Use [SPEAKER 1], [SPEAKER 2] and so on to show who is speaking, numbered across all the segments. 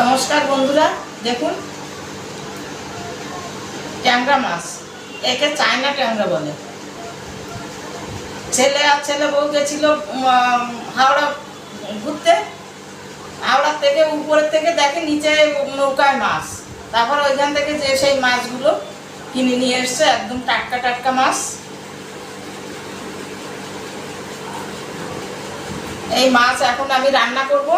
[SPEAKER 1] নমস্কার বন্ধুরা, দেখুন, ট্যাংরা মাছ, একে চায়না ট্যাংরা বলে। ছেলে আর ছেলে বউ গেছিল হাওড়া ঘুরতে। হাওড়ার থেকে উপরের থেকে দেখে নিচে নৌকায় মাছ। তারপর ওইখান থেকে যে সেই মাছগুলো কিনে নিয়ে এসছে, একদম টাটকা টাটকা মাছ। এই মাছ এখন আমি রান্না করব।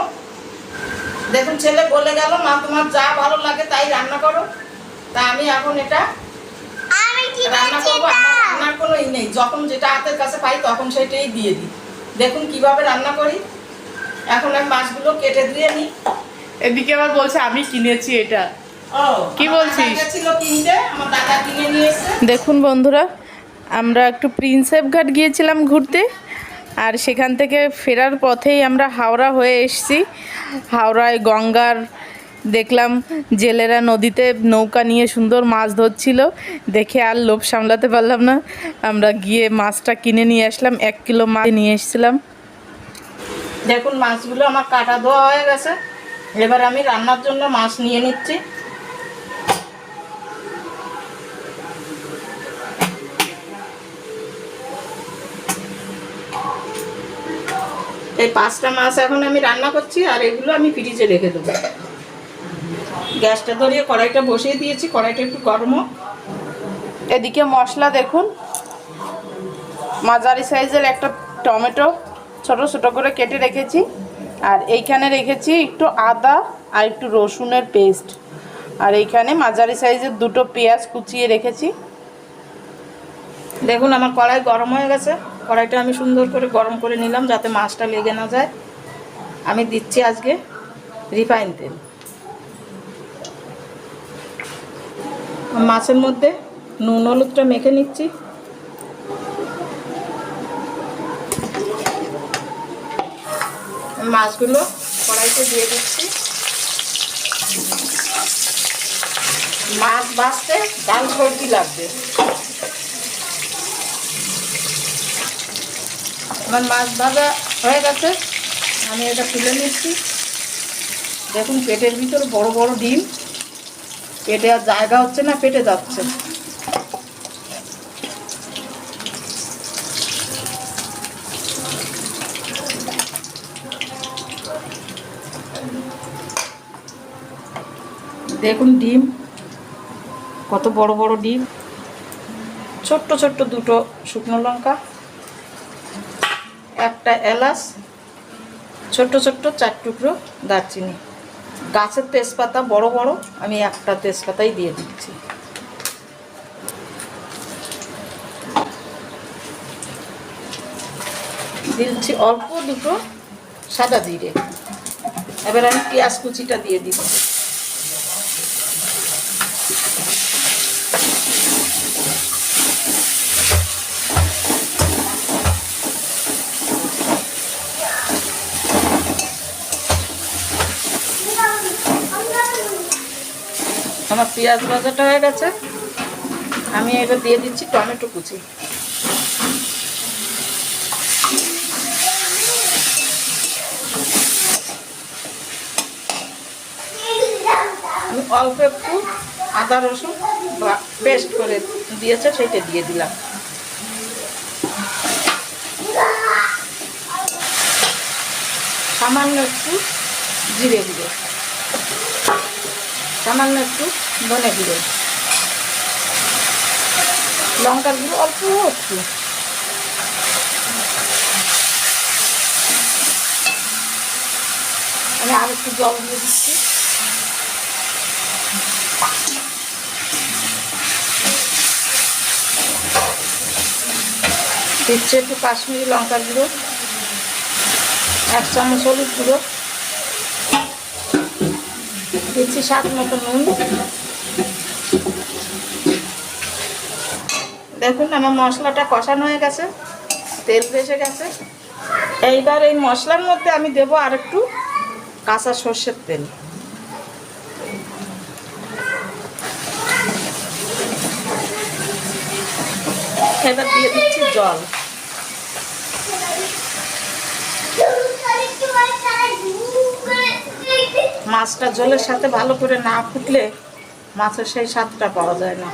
[SPEAKER 1] দেখুন ছেলে বলে গেল মা তোমার যা ভালো লাগে তাই রান্না করো। তা আমি এখন এটা রান্না করব আমার রান্নার কোনো ই নেই। যখন যেটা হাতের কাছে পাই তখন সেটাই দিয়ে দিই। দেখুন কীভাবে রান্না করি। এখন আমি মাছগুলো কেটে দিয়ে নিই।
[SPEAKER 2] এদিকে আবার বলছে আমি কিনেছি এটা।
[SPEAKER 1] ও
[SPEAKER 2] কি বলছিস?
[SPEAKER 1] নিয়ে
[SPEAKER 2] দেখুন বন্ধুরা আমরা একটু প্রিন্সেপ ঘাট গিয়েছিলাম ঘুরতে। আর সেখান থেকে ফেরার পথেই আমরা হাওড়া হয়ে এসেছি। হাওড়ায় গঙ্গার দেখলাম জেলেরা নদীতে নৌকা নিয়ে সুন্দর মাছ ধরছিল। দেখে আর লোভ সামলাতে পারলাম না। আমরা গিয়ে মাছটা কিনে নিয়ে আসলাম, এক কিলো মাছ নিয়ে এসেছিলাম।
[SPEAKER 1] দেখুন, মাছগুলো আমার কাটা ধোয়া হয়ে গেছে। এবার আমি রান্নার জন্য মাছ নিয়ে নিচ্ছি। এই পাঁচটা মাছ এখন আমি রান্না করছি আর এগুলো আমি ফ্রিজে রেখে দেবো। গ্যাসটা ধরিয়ে কড়াইটা বসিয়ে দিয়েছি, কড়াইটা একটু গরম
[SPEAKER 2] এদিকে মশলা দেখুন। মাঝারি সাইজের একটা টমেটো ছোট ছোট করে কেটে রেখেছি। আর এইখানে রেখেছি একটু আদা আর একটু রসুনের পেস্ট। আর এইখানে মাঝারি সাইজের দুটো পেঁয়াজ কুচিয়ে রেখেছি।
[SPEAKER 1] দেখুন আমার কড়াই গরম হয়ে গেছে। কড়াইটা আমি সুন্দর করে গরম করে নিলাম যাতে মাছটা লেগে না যায়। আমি দিচ্ছি আজকে রিফাইন তেল। মাছের মধ্যে নুন হলুদটা মেখে নিচ্ছি। মাছগুলো কড়াইতে দিয়ে দিচ্ছি। মাছ ভাজতে ডাল সবজি লাগবে। আমার মাছ ভাজা হয়ে গেছে। আমি এটা তুলে নিচ্ছি। দেখুন, পেটের ভিতর বড় বড় ডিম। পেটে আর জায়গা হচ্ছে না, পেটে যাচ্ছে। দেখুন ডিম, কত বড় বড় ডিম। ছোট্ট ছোট্ট দুটো শুকনো লঙ্কা। একটা এলাচ, ছোট্ট ছোট্ট চার টুকরো দারচিনি। গাছের তেজপাতা বড় বড়, আমি একটা তেজপাতাই দিয়ে দিচ্ছি। দিচ্ছি অল্প দুটো সাদা জিরে। এবার আমি পেঁয়াজ কুচিটা দিয়ে দিচ্ছি। আমার পেঁয়াজ ভাজাটা হয়ে গেছে। আমি এবার দিয়ে দিচ্ছি টমেটো কুচি। অল্প একটু আদা রসুন পেস্ট করে দিয়েছে, সেটা দিয়ে দিলাম। সামান্য একটু জিরে গুঁড়ো। সামান্য একটু ধনে গুঁড়ো। লঙ্কার গুঁড়ো অল্প একটু। আমি আর একটু জল দিয়ে দিচ্ছি। দিচ্ছে একটু কাশ্মীরি লঙ্কার গুঁড়ো, এক চামচ হলুদ গুঁড়ো। দিচ্ছি স্বাদ মতো নুন। দেখুন আমার মশলাটা কষানো হয়ে গেছে, তেল ভেসে গেছে। এইবার এই মশলার মধ্যে আমি দেব আর একটু কাঁচা সর্ষের তেল। এবার দিয়ে দিচ্ছি জল। মাছটা জলের সাথে ভালো করে না ফুটলে মাছের সেই স্বাদটা পাওয়া যায় না।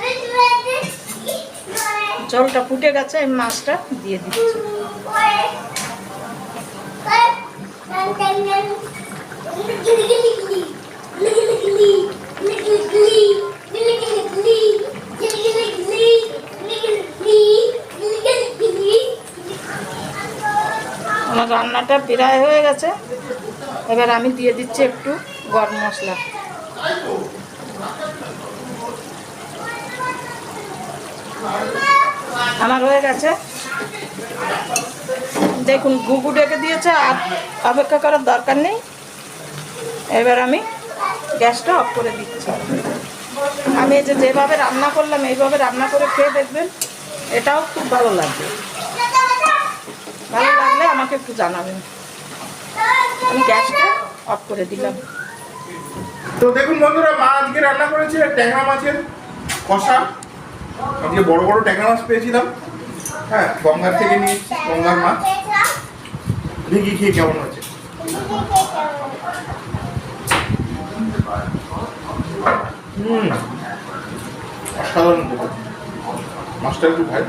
[SPEAKER 1] জলটা ফুটে গেছে, আমি মাছটা দিয়ে দিচ্ছি। রান্নাটা প্রায় হয়ে গেছে। এবার আমি দিয়ে দিচ্ছি একটু গরম মশলা। আমার হয়ে গেছে। দেখুন গুগু ডেকে দিয়েছে, আর অপেক্ষা করার দরকার নেই। এবার আমি গ্যাসটা অফ করে দিচ্ছি। আমি যে যেভাবে রান্না করলাম, এইভাবে রান্না করে খেয়ে দেখবেন, এটাও খুব ভালো লাগবে। ভালো লাগলে আমাকে একটু জানাবেন। আমি গ্যাসটা অফ করে দিলাম।
[SPEAKER 3] তো দেখুন বন্ধুরা, মা আজকে রান্না করেছে ট্যাংরা মাছের কষা। আজকে বড় বড় ট্যাংরা মাছ পেয়েছিলাম। হ্যাঁ গঙ্গার থেকে নিয়েছি গঙ্গার মাছ। দেখি খেয়ে কেমন হয়েছে? অসাধারণ। মাছটা একটু ভাই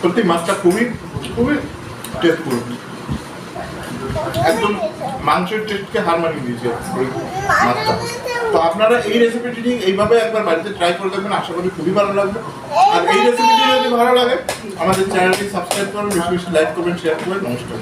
[SPEAKER 3] সত্যি, মাছটা খুবই খুবই টেস্টফুল একদম মাংসের টেস্টকে হার মানিয়ে দিয়েছে মাছটা। তো আপনারা এই রেসিপিটি নিয়ে এইভাবে একবার বাড়িতে ট্রাই করে দেখবেন, আশা করি খুবই ভালো লাগবে। আর এই রেসিপিটি যদি ভালো লাগে, আমাদের চ্যানেলটি সাবস্ক্রাইব করুন, বেশি বেশি লাইক করবেন শেয়ার করবেন, নমস্কার.